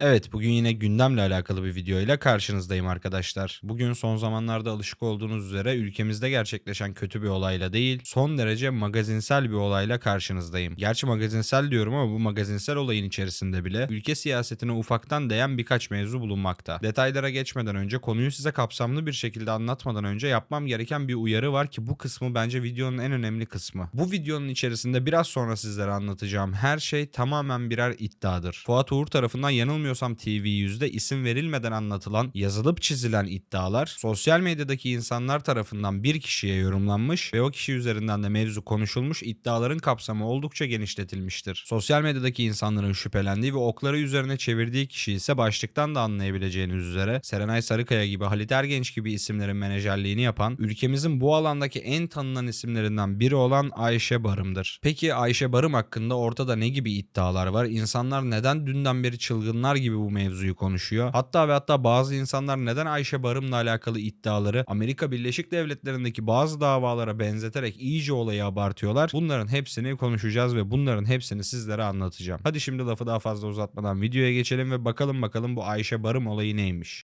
Evet, bugün yine gündemle alakalı bir video ile karşınızdayım arkadaşlar. Bugün son zamanlarda alışık olduğunuz üzere ülkemizde gerçekleşen kötü bir olayla değil, son derece magazinsel bir olayla karşınızdayım. Gerçi magazinsel diyorum ama bu magazinsel olayın içerisinde bile ülke siyasetine ufaktan değen birkaç mevzu bulunmakta. Detaylara geçmeden önce konuyu size kapsamlı bir şekilde anlatmadan önce yapmam gereken bir uyarı var ki bu kısmı bence videonun en önemli kısmı. Bu videonun içerisinde biraz sonra sizlere anlatacağım her şey tamamen birer iddiadır. Fuat Uğur tarafından yanılmıyorsam TV100'de isim verilmeden anlatılan, yazılıp çizilen iddialar sosyal medyadaki insanlar tarafından bir kişiye yorumlanmış ve o kişi üzerinden de mevzu konuşulmuş iddiaların kapsamı oldukça genişletilmiştir. Sosyal medyadaki insanların şüphelendiği ve okları üzerine çevirdiği kişi ise başlıktan da anlayabileceğiniz üzere Serenay Sarıkaya gibi Halit Ergenç gibi isimlerin menajerliğini yapan ülkemizin bu alandaki en tanınan isimlerinden biri olan Ayşe Barım'dır. Peki Ayşe Barım hakkında ortada ne gibi iddialar var? İnsanlar neden dünden beri çılgınlar gibi bu mevzuyu konuşuyor? Hatta ve hatta bazı insanlar neden Ayşe Barım'la alakalı iddiaları Amerika Birleşik Devletleri'ndeki bazı davalara benzeterek iyice olayı abartıyorlar? Bunların hepsini konuşacağız ve bunların hepsini sizlere anlatacağım. Hadi şimdi lafı daha fazla uzatmadan videoya geçelim ve bakalım bakalım bu Ayşe Barım olayı neymiş?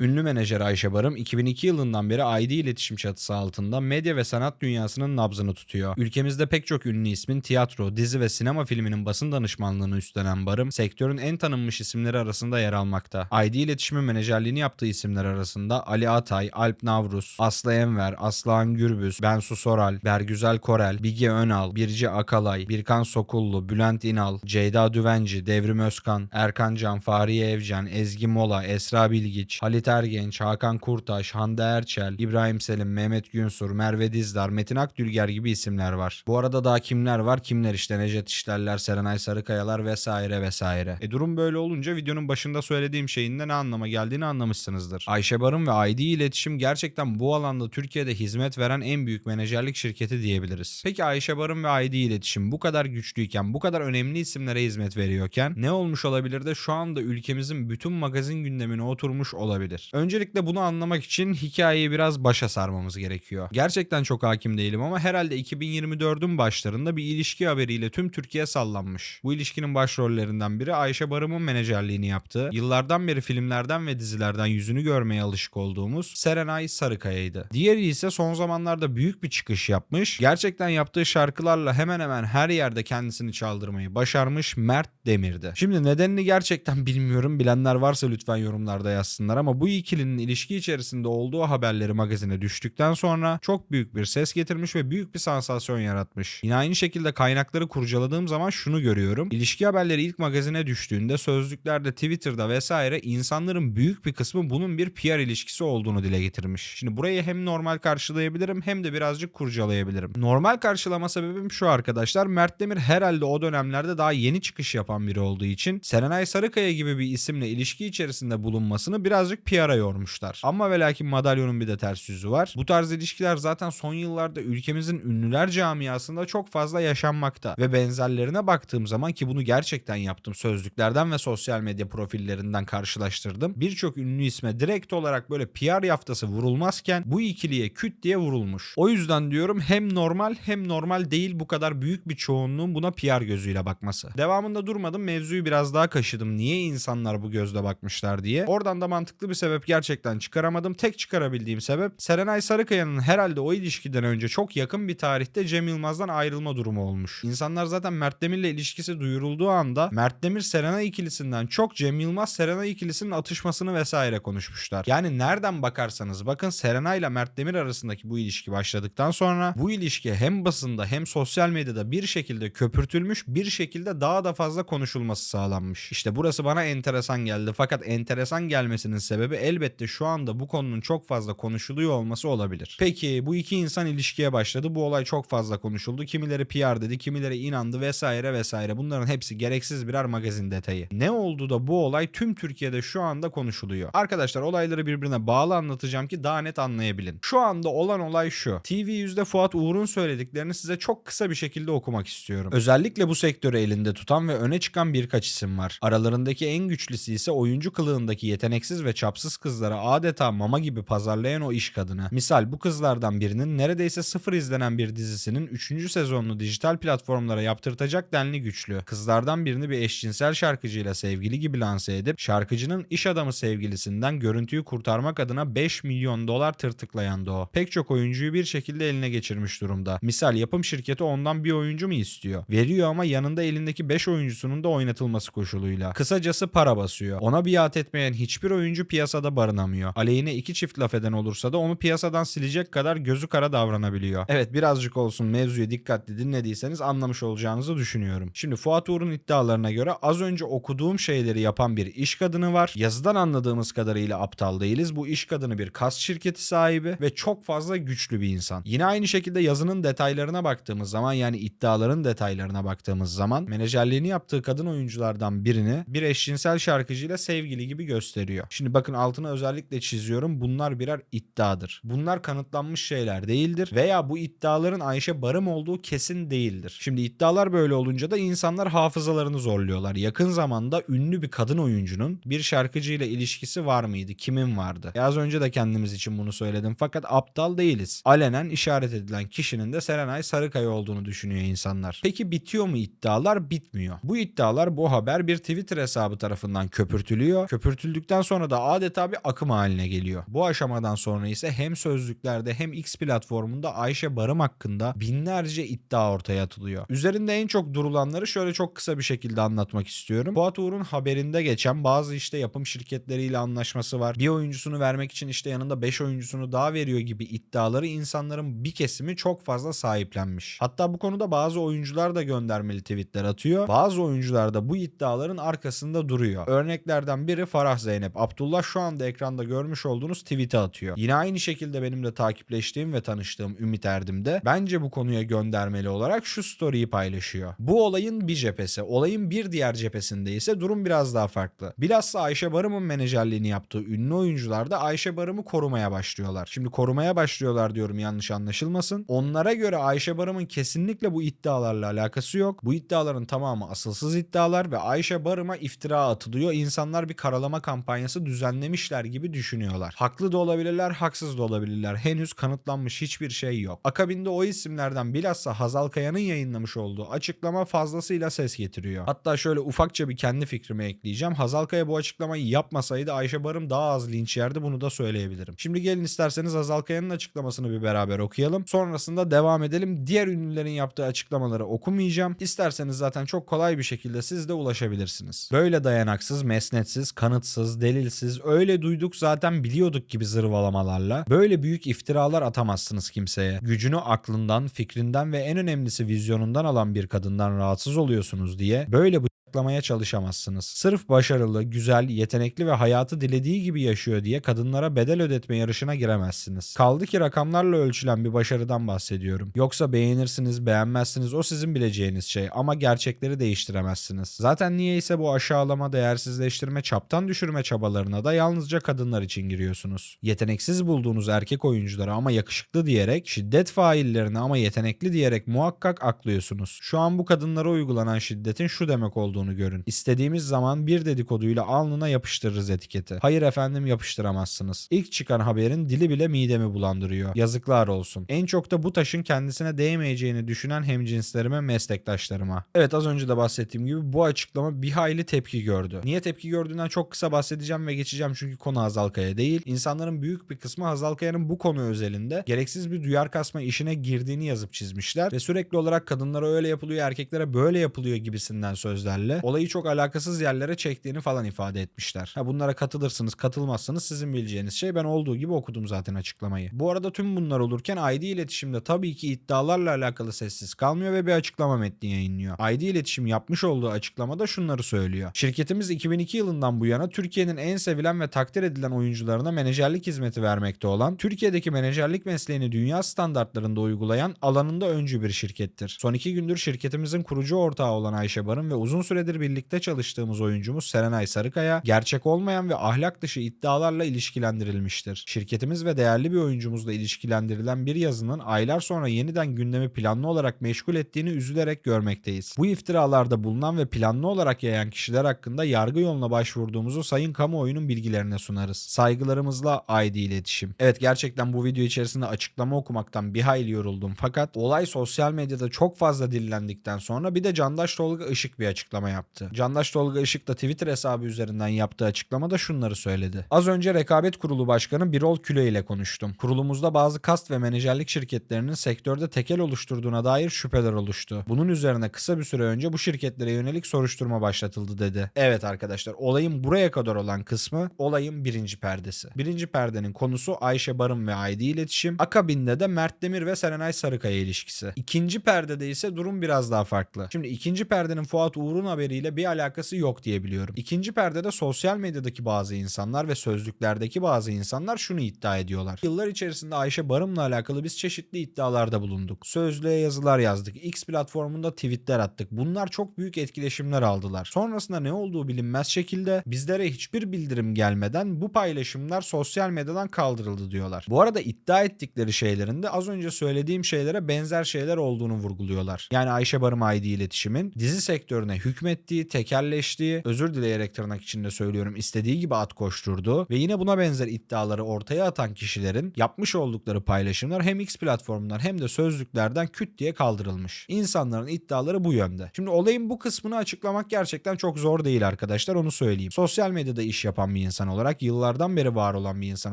Ünlü menajer Ayşe Barım 2002 yılından beri ID iletişim çatısı altında medya ve sanat dünyasının nabzını tutuyor. Ülkemizde pek çok ünlü ismin tiyatro, dizi ve sinema filminin basın danışmanlığını üstlenen Barım, sektörün en tanınmış isimleri arasında yer almakta. ID iletişimin menajerliğini yaptığı isimler arasında Ali Atay, Alp Navruz, Aslı Enver, Aslıhan Gürbüz, Bensu Soral, Bergüzel Korel, Bige Önal, Birci Akalay, Birkan Sokullu, Bülent İnal, Ceyda Düvenci, Devrim Özkan, Erkan Can, Fahriye Evcen, Ezgi Mola, Esra Bilgiç, Halit Ergenç, Hakan Kurtaş, Hande Erçel, İbrahim Selim, Mehmet Günsur, Merve Dizdar, Metin Akdülger gibi isimler var. Bu arada daha kimler var? Kimler işte Necdet İşlerler, Serenay Sarıkayalar vesaire vesaire. E durum böyle olunca videonun başında söylediğim şeyin de ne anlama geldiğini anlamışsınızdır. Ayşe Barın ve ID İletişim gerçekten bu alanda Türkiye'de hizmet veren en büyük menajerlik şirketi diyebiliriz. Peki Ayşe Barın ve ID İletişim bu kadar güçlüyken, bu kadar önemli isimlere hizmet veriyorken ne olmuş olabilir de şu anda ülkemizin bütün magazin gündemine oturmuş olabilir? Öncelikle bunu anlamak için hikayeyi biraz başa sarmamız gerekiyor. Gerçekten çok hakim değilim ama herhalde 2024'ün başlarında bir ilişki haberiyle tüm Türkiye sallanmış. Bu ilişkinin başrollerinden biri Ayşe Barım'ın menajerliğini yaptığı, yıllardan beri filmlerden ve dizilerden yüzünü görmeye alışık olduğumuz Serenay Sarıkaya'ydı. Diğeri ise son zamanlarda büyük bir çıkış yapmış. Gerçekten yaptığı şarkılarla hemen hemen her yerde kendisini çaldırmayı başarmış Mert Demir'di. Şimdi nedenini gerçekten bilmiyorum. Bilenler varsa lütfen yorumlarda yazsınlar ama bu ikilinin ilişki içerisinde olduğu haberleri magazine düştükten sonra çok büyük bir ses getirmiş ve büyük bir sansasyon yaratmış. Yine aynı şekilde kaynakları kurcaladığım zaman şunu görüyorum. İlişki haberleri ilk magazine düştüğünde sözlüklerde, Twitter'da vesaire insanların büyük bir kısmı bunun bir PR ilişkisi olduğunu dile getirmiş. Şimdi burayı hem normal karşılayabilirim hem de birazcık kurcalayabilirim. Normal karşılama sebebim şu arkadaşlar. Mert Demir herhalde o dönemlerde daha yeni çıkış yapan biri olduğu için Serenay Sarıkaya gibi bir isimle ilişki içerisinde bulunmasını birazcık PR'a yormuşlar. Ama ve lakin madalyonun bir de ters yüzü var. Bu tarz ilişkiler zaten son yıllarda ülkemizin ünlüler camiasında çok fazla yaşanmakta. Ve benzerlerine baktığım zaman ki bunu gerçekten yaptım. Sözlüklerden ve sosyal medya profillerinden karşılaştırdım. Birçok ünlü isme direkt olarak böyle PR yaftası vurulmazken bu ikiliye küt diye vurulmuş. O yüzden diyorum hem normal hem normal değil bu kadar büyük bir çoğunluğun buna PR gözüyle bakması. Devamında durmadım mevzuyu biraz daha kaşıdım. Niye insanlar bu gözle bakmışlar diye. Oradan da mantıklı bir sebep gerçekten çıkaramadım. Tek çıkarabildiğim sebep Serenay Sarıkaya'nın herhalde o ilişkiden önce çok yakın bir tarihte Cem Yılmaz'dan ayrılma durumu olmuş. İnsanlar zaten Mert Demir'le ilişkisi duyurulduğu anda Mert Demir Serenay ikilisinden çok Cem Yılmaz Serenay ikilisinin atışmasını vesaire konuşmuşlar. Yani nereden bakarsanız bakın Serenay ile Mert Demir arasındaki bu ilişki başladıktan sonra bu ilişki hem basında hem sosyal medyada bir şekilde köpürtülmüş bir şekilde daha da fazla konuşulması sağlanmış. İşte burası bana enteresan geldi. Fakat enteresan gelmesinin sebebi elbette şu anda bu konunun çok fazla konuşuluyor olması olabilir. Peki bu iki insan ilişkiye başladı. Bu olay çok fazla konuşuldu. Kimileri PR dedi, kimileri inandı vesaire vesaire. Bunların hepsi gereksiz birer magazin detayı. Ne oldu da bu olay tüm Türkiye'de şu anda konuşuluyor. Arkadaşlar olayları birbirine bağlı anlatacağım ki daha net anlayabilin. Şu anda olan olay şu. TV100'de Fuat Uğur'un söylediklerini size çok kısa bir şekilde okumak istiyorum. Özellikle bu sektörü elinde tutan ve öne çıkan birkaç isim var. Aralarındaki en güçlüsü ise oyuncu kılığındaki yeteneksiz ve çapsız cevapsız kızlara adeta mama gibi pazarlayan o iş kadını. Misal bu kızlardan birinin neredeyse sıfır izlenen bir dizisinin 3. sezonunu dijital platformlara yaptırtacak denli güçlü. Kızlardan birini bir eşcinsel şarkıcıyla sevgili gibi lanse edip şarkıcının iş adamı sevgilisinden görüntüyü kurtarmak adına 5 milyon dolar tırtıklayan da o. Pek çok oyuncuyu bir şekilde eline geçirmiş durumda. Misal yapım şirketi ondan bir oyuncu mu istiyor? Veriyor ama yanında elindeki 5 oyuncusunun da oynatılması koşuluyla. Kısacası para basıyor. Ona biat etmeyen hiçbir oyuncu piyasada barınamıyor. Aleyhine iki çift laf eden olursa da onu piyasadan silecek kadar gözü kara davranabiliyor. Evet birazcık olsun mevzuyu dikkatli dinlediyseniz anlamış olacağınızı düşünüyorum. Şimdi Fuat Uğur'un iddialarına göre az önce okuduğum şeyleri yapan bir iş kadını var. Yazıdan anladığımız kadarıyla aptal değiliz. Bu iş kadını bir kas şirketi sahibi ve çok fazla güçlü bir insan. Yine aynı şekilde yazının detaylarına baktığımız zaman yani iddiaların detaylarına baktığımız zaman menajerliğini yaptığı kadın oyunculardan birini bir eşcinsel şarkıcıyla sevgili gibi gösteriyor. Şimdi bakın altına özellikle çiziyorum. Bunlar birer iddiadır. Bunlar kanıtlanmış şeyler değildir veya bu iddiaların Ayşe Barım olduğu kesin değildir. Şimdi iddialar böyle olunca da insanlar hafızalarını zorluyorlar. Yakın zamanda ünlü bir kadın oyuncunun bir şarkıcıyla ilişkisi var mıydı? Kimin vardı? E az önce de kendimiz için bunu söyledim fakat aptal değiliz. Alenen işaret edilen kişinin de Serenay Sarıkaya olduğunu düşünüyor insanlar. Peki bitiyor mu iddialar? Bitmiyor. Bu iddialar bu haber bir Twitter hesabı tarafından köpürtülüyor. Köpürtüldükten sonra da adeta bir akım haline geliyor. Bu aşamadan sonra ise hem sözlüklerde hem X platformunda Ayşe Barım hakkında binlerce iddia ortaya atılıyor. Üzerinde en çok durulanları şöyle çok kısa bir şekilde anlatmak istiyorum. Fuat Uğur'un haberinde geçen bazı işte yapım şirketleriyle anlaşması var. Bir oyuncusunu vermek için işte yanında 5 oyuncusunu daha veriyor gibi iddiaları insanların bir kesimi çok fazla sahiplenmiş. Hatta bu konuda bazı oyuncular da göndermeli tweetler atıyor. Bazı oyuncular da bu iddiaların arkasında duruyor. Örneklerden biri Farah Zeynep. Abdullah şu anda ekranda görmüş olduğunuz tweet'e atıyor. Yine aynı şekilde benim de takipleştiğim ve tanıştığım Ümit Erdem de bence bu konuya göndermeli olarak şu story'yi paylaşıyor. Bu olayın bir cephesi. Olayın bir diğer cephesinde ise durum biraz daha farklı. Bilhassa Ayşe Barım'ın menajerliğini yaptığı ünlü oyuncular da Ayşe Barım'ı korumaya başlıyorlar. Şimdi korumaya başlıyorlar diyorum yanlış anlaşılmasın. Onlara göre Ayşe Barım'ın kesinlikle bu iddialarla alakası yok. Bu iddiaların tamamı asılsız iddialar ve Ayşe Barım'a iftira atılıyor. İnsanlar bir karalama kampanyası düzenlemişler gibi düşünüyorlar. Haklı da olabilirler, haksız da olabilirler. Henüz kanıtlanmış hiçbir şey yok. Akabinde o isimlerden bilhassa Hazal Kaya'nın yayınlamış olduğu açıklama fazlasıyla ses getiriyor. Hatta şöyle ufakça bir kendi fikrimi ekleyeceğim. Hazal Kaya bu açıklamayı yapmasaydı Ayşe Barım daha az linç yerdi bunu da söyleyebilirim. Şimdi gelin isterseniz Hazal Kaya'nın açıklamasını bir beraber okuyalım. Sonrasında devam edelim. Diğer ünlülerin yaptığı açıklamaları okumayacağım. İsterseniz zaten çok kolay bir şekilde siz de ulaşabilirsiniz. Böyle dayanaksız, mesnetsiz, kanıtsız, delilsiz, öyle duyduk zaten biliyorduk gibi zırvalamalarla böyle büyük iftiralar atamazsınız kimseye. Gücünü aklından, fikrinden ve en önemlisi vizyonundan alan bir kadından rahatsız oluyorsunuz diye böyle bıçaklamaya çalışamazsınız. Sırf başarılı, güzel, yetenekli ve hayatı dilediği gibi yaşıyor diye kadınlara bedel ödetme yarışına giremezsiniz. Kaldı ki rakamlarla ölçülen bir başarıdan bahsediyorum. Yoksa beğenirsiniz, beğenmezsiniz o sizin bileceğiniz şey ama gerçekleri değiştiremezsiniz. Zaten niyeyse bu aşağılama, değersizleştirme, çaptan düşürme çabalarına da yalnızca kadınlar için giriyorsunuz. Yeteneksiz bulduğunuz erkek oyuncuları ama yakışıklı diyerek, şiddet faillerini ama yetenekli diyerek muhakkak aklıyorsunuz. Şu an bu kadınlara uygulanan şiddetin şu demek olduğunu görün. İstediğimiz zaman bir dedikoduyla alnına yapıştırırız etiketi. Hayır efendim yapıştıramazsınız. İlk çıkan haberin dili bile midemi bulandırıyor. Yazıklar olsun. En çok da bu taşın kendisine değmeyeceğini düşünen hemcinslerime, meslektaşlarıma. Evet az önce de bahsettiğim gibi bu açıklama bir hayli tepki gördü. Niye tepki gördüğünden çok kısa bahsedeceğim ve geçeceğim çünkü konu Hazal Kaya değil. İnsanların büyük bir kısmı Hazal Kaya'nın bu konu özelinde gereksiz bir duyar kasma işine girdiğini yazıp çizmişler ve sürekli olarak kadınlara öyle yapılıyor, erkeklere böyle yapılıyor gibisinden sözlerle olayı çok alakasız yerlere çektiğini falan ifade etmişler. Ha bunlara katılırsınız, katılmazsanız sizin bileceğiniz şey ben olduğu gibi okudum zaten açıklamayı. Bu arada tüm bunlar olurken ID iletişimde tabii ki iddialarla alakalı sessiz kalmıyor ve bir açıklama metni yayınlıyor. ID iletişim yapmış olduğu açıklamada şunları söylüyor. Şirketimiz 2002 yılından bu yana Türkiye'nin en sevilen ve takdir edilen oyuncularına menajerlik hizmeti vermekte olan, Türkiye'deki menajerlik mesleğini dünya standartlarında uygulayan alanında öncü bir şirkettir. Son iki gündür şirketimizin kurucu ortağı olan Ayşe Barın ve uzun süredir süredir birlikte çalıştığımız oyuncumuz Serenay Sarıkaya gerçek olmayan ve ahlak dışı iddialarla ilişkilendirilmiştir. Şirketimiz ve değerli bir oyuncumuzla ilişkilendirilen bir yazının aylar sonra yeniden gündemi planlı olarak meşgul ettiğini üzülerek görmekteyiz. Bu iftiralarda bulunan ve planlı olarak yayan kişiler hakkında yargı yoluna başvurduğumuzu sayın kamuoyunun bilgilerine sunarız. Saygılarımızla ID iletişim. Evet gerçekten bu video içerisinde açıklama okumaktan bir hayli yoruldum fakat olay sosyal medyada çok fazla dillendikten sonra bir de Candaş Tolga Işık bir açıklama yaptı. Candaş Tolga Işık da Twitter hesabı üzerinden yaptığı açıklamada şunları söyledi. Az önce Rekabet Kurulu Başkanı Birol Küle ile konuştum. Kurulumuzda bazı kast ve menajerlik şirketlerinin sektörde tekel oluşturduğuna dair şüpheler oluştu. Bunun üzerine kısa bir süre önce bu şirketlere yönelik soruşturma başlatıldı dedi. Evet arkadaşlar olayın buraya kadar olan kısmı olayın birinci perdesi. Birinci perdenin konusu Ayşe Barın ve ID iletişim. Akabinde de Mert Demir ve Serenay Sarıkaya ilişkisi. İkinci perdede ise durum biraz daha farklı. Şimdi ikinci perdenin Fuat Uğur'un haberiyle bir alakası yok diye biliyorum. İkinci perdede sosyal medyadaki bazı insanlar ve sözlüklerdeki bazı insanlar şunu iddia ediyorlar. Yıllar içerisinde Ayşe Barım'la alakalı biz çeşitli iddialarda bulunduk. Sözlüğe yazılar yazdık. X platformunda tweetler attık. Bunlar çok büyük etkileşimler aldılar. Sonrasında ne olduğu bilinmez şekilde bizlere hiçbir bildirim gelmeden bu paylaşımlar sosyal medyadan kaldırıldı diyorlar. Bu arada iddia ettikleri şeylerin de az önce söylediğim şeylere benzer şeyler olduğunu vurguluyorlar. Yani Ayşe Barım ID iletişimin dizi sektörüne hükmettiği, tekelleştiği, özür dileyerek tırnak içinde söylüyorum istediği gibi at koşturduğu ve yine buna benzer iddiaları ortaya atan kişilerin yapmış oldukları paylaşımlar hem X platformundan hem de sözlüklerden küt diye kaldırılmış. İnsanların iddiaları bu yönde. Şimdi olayın bu kısmını açıklamak gerçekten çok zor değil arkadaşlar onu söyleyeyim. Sosyal medyada iş yapan bir insan olarak yıllardan beri var olan bir insan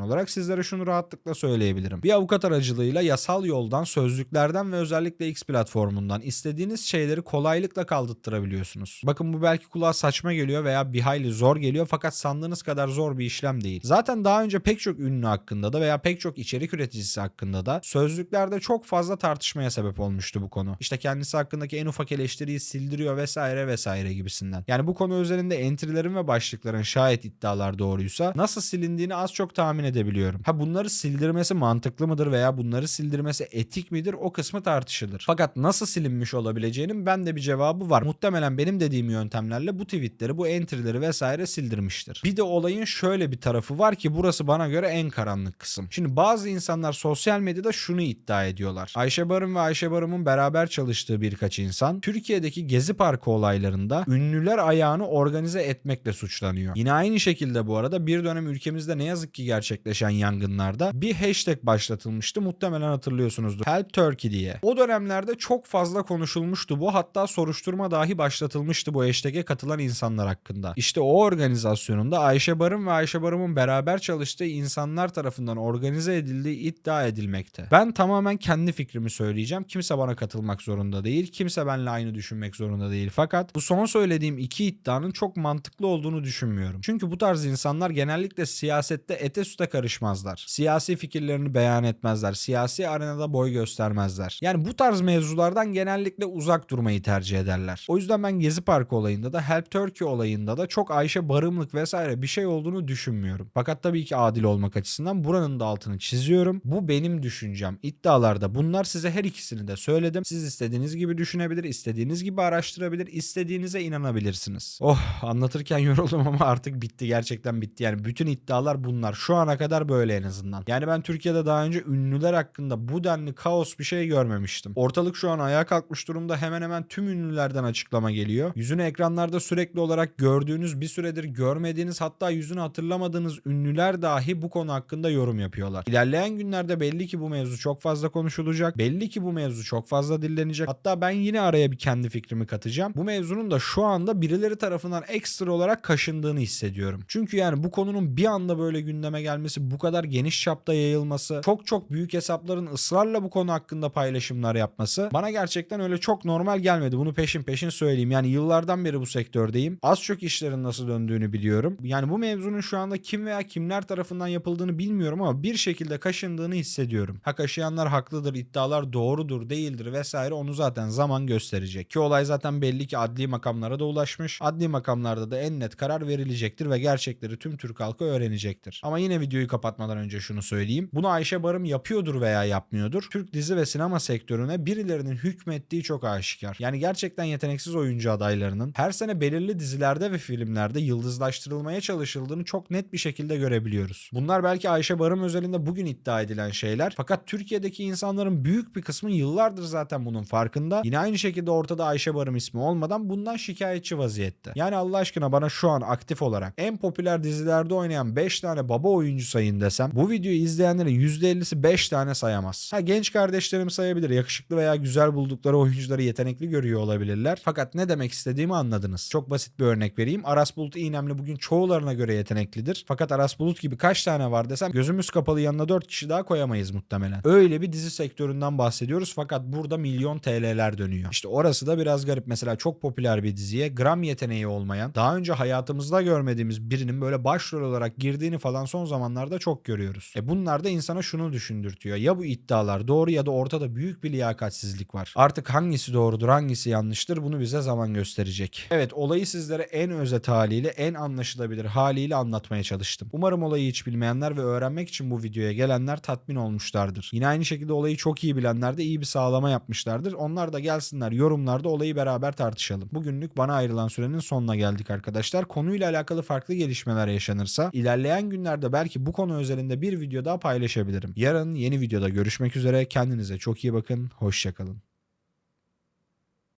olarak sizlere şunu rahatlıkla söyleyebilirim. Bir avukat aracılığıyla yasal yoldan sözlüklerden ve özellikle X platformundan istediğiniz şeyleri kolaylıkla kaldırttırabiliyorsunuz. Bakın bu belki kulağa saçma geliyor veya bir hayli zor geliyor fakat sandığınız kadar zor bir işlem değil. Zaten daha önce pek çok ünlü hakkında da veya pek çok içerik üreticisi hakkında da sözlüklerde çok fazla tartışmaya sebep olmuştu bu konu. İşte kendisi hakkındaki en ufak eleştiriyi sildiriyor vesaire vesaire gibisinden. Yani bu konu üzerinde entry'lerin ve başlıkların şayet iddialar doğruysa nasıl silindiğini az çok tahmin edebiliyorum. Ha bunları sildirmesi mantıklı mıdır veya bunları sildirmesi etik midir o kısmı tartışılır. Fakat nasıl silinmiş olabileceğinin ben de bir cevabı var. Muhtemelen benim dediğim yöntemlerle bu tweetleri, bu entry'leri vesaire sildirmiştir. Bir de olayın şöyle bir tarafı var ki burası bana göre en karanlık kısım. Şimdi bazı insanlar sosyal medyada şunu iddia ediyorlar. Ayşe Barın ve Ayşe Barım'ın beraber çalıştığı birkaç insan Türkiye'deki Gezi Parkı olaylarında ünlüler ayağını organize etmekle suçlanıyor. Yine aynı şekilde bu arada bir dönem ülkemizde ne yazık ki gerçekleşen yangınlarda bir hashtag başlatılmıştı. Muhtemelen hatırlıyorsunuzdur. Help Turkey diye. O dönemlerde çok fazla konuşulmuştu bu. Hatta soruşturma dahi başlatılmıştı bu hashtag'e katılan insanlar hakkında. İşte o organizasyonunda Ayşe Barın ve Ayşe Barım'ın beraber çalıştığı insanlar tarafından organize edildiği iddia edilmekte. Ben tamamen kendi fikrimi söyleyeceğim. Kimse bana katılmak zorunda değil. Kimse benimle aynı düşünmek zorunda değil. Fakat bu son söylediğim iki iddianın çok mantıklı olduğunu düşünmüyorum. Çünkü bu tarz insanlar genellikle siyasette ete süte karışmazlar. Siyasi fikirlerini beyan etmezler. Siyasi arenada boy göstermezler. Yani bu tarz mevzulardan genellikle uzak durmayı tercih ederler. O yüzden ben Gezi Parkı olayında da Help Turkey olayında da çok Ayşe barımlık vesaire bir şey olduğunu düşünmüyorum. Fakat tabii ki adil olmak açısından buranın da altını çiziyorum. Bu benim düşüncem. İddialarda bunlar size her ikisini de söyledim. Siz istediğiniz gibi düşünebilir, istediğiniz gibi araştırabilir, istediğinize inanabilirsiniz. Oh anlatırken yoruldum ama artık bitti gerçekten bitti. Yani bütün iddialar bunlar. Şu ana kadar böyle en azından. Yani ben Türkiye'de daha önce ünlüler hakkında bu denli kaos bir şey görmemiştim. Ortalık şu an ayağa kalkmış durumda. Hemen hemen tüm ünlülerden açıklama geliyor. Yüzünü ekranlarda sürekli olarak gördüğünüz bir süredir görmediğiniz hatta yüzünü hatırlamadığınız ünlüler dahi bu konu hakkında yorum yapıyorlar. İlerleyen günlerde belli ki bu mevzu çok fazla konuşulacak. Belli ki bu mevzu çok fazla dillenecek. Hatta ben yine araya bir kendi fikrimi katacağım. Bu mevzunun da şu anda birileri tarafından ekstra olarak kaşındığını hissediyorum. Çünkü yani bu konunun bir anda böyle gündeme gelmesi, bu kadar geniş çapta yayılması, çok çok büyük hesapların ısrarla bu konu hakkında paylaşımlar yapması bana gerçekten öyle çok normal gelmedi. Bunu peşin peşin söyleyeyim. Yani yıllardan beri bu sektördeyim. Az çok işlerin nasıl döndüğünü biliyorum. Yani bu mevzunun şu anda kim veya kimler tarafından yapıldığını bilmiyorum ama bir şekilde kaşındığını hissediyorum. Ha kaşıyanlar haklıdır, iddialar doğrudur, değildir vesaire onu zaten zaman gösterecek. Ki olay zaten belli ki adli makamlara da ulaşmış. Adli makamlarda da en net karar verilecektir ve gerçekleri tüm Türk halkı öğrenecektir. Ama yine videoyu kapatmadan önce şunu söyleyeyim. Bunu Ayşe Barım yapıyordur veya yapmıyordur. Türk dizi ve sinema sektörüne birilerinin hükmettiği çok aşikar. Yani gerçekten yeteneksiz oyuncu adayları olaylarının her sene belirli dizilerde ve filmlerde yıldızlaştırılmaya çalışıldığını çok net bir şekilde görebiliyoruz. Bunlar belki Ayşe Barım özelinde bugün iddia edilen şeyler fakat Türkiye'deki insanların büyük bir kısmı yıllardır zaten bunun farkında. Yine aynı şekilde ortada Ayşe Barım ismi olmadan bundan şikayetçi vaziyette. Yani Allah aşkına bana şu an aktif olarak en popüler dizilerde oynayan 5 tane baba oyuncu sayın desem bu videoyu izleyenlerin %50'si 5 tane sayamaz. Ha genç kardeşlerim sayabilir. Yakışıklı veya güzel buldukları oyuncuları yetenekli görüyor olabilirler. Fakat ne demek istediğimi anladınız. Çok basit bir örnek vereyim. Aras Bulut İynemli bugün çoğularına göre yeteneklidir. Fakat Aras Bulut gibi kaç tane var desem gözümüz kapalı yanına 4 kişi daha koyamayız muhtemelen. Öyle bir dizi sektöründen bahsediyoruz fakat burada milyon TL'ler dönüyor. İşte orası da biraz garip. Mesela çok popüler bir diziye gram yeteneği olmayan, daha önce hayatımızda görmediğimiz birinin böyle başrol olarak girdiğini falan son zamanlarda çok görüyoruz. E bunlar da insana şunu düşündürtüyor. Ya bu iddialar doğru ya da ortada büyük bir liyakatsizlik var. Artık hangisi doğrudur hangisi yanlıştır bunu bize zaman gösterecek. Evet olayı sizlere en özet haliyle en anlaşılabilir haliyle anlatmaya çalıştım. Umarım olayı hiç bilmeyenler ve öğrenmek için bu videoya gelenler tatmin olmuşlardır. Yine aynı şekilde olayı çok iyi bilenler de iyi bir sağlama yapmışlardır. Onlar da gelsinler yorumlarda olayı beraber tartışalım. Bugünlük bana ayrılan sürenin sonuna geldik arkadaşlar. Konuyla alakalı farklı gelişmeler yaşanırsa ilerleyen günlerde belki bu konu özelinde bir video daha paylaşabilirim. Yarın yeni videoda görüşmek üzere. Kendinize çok iyi bakın. Hoşçakalın.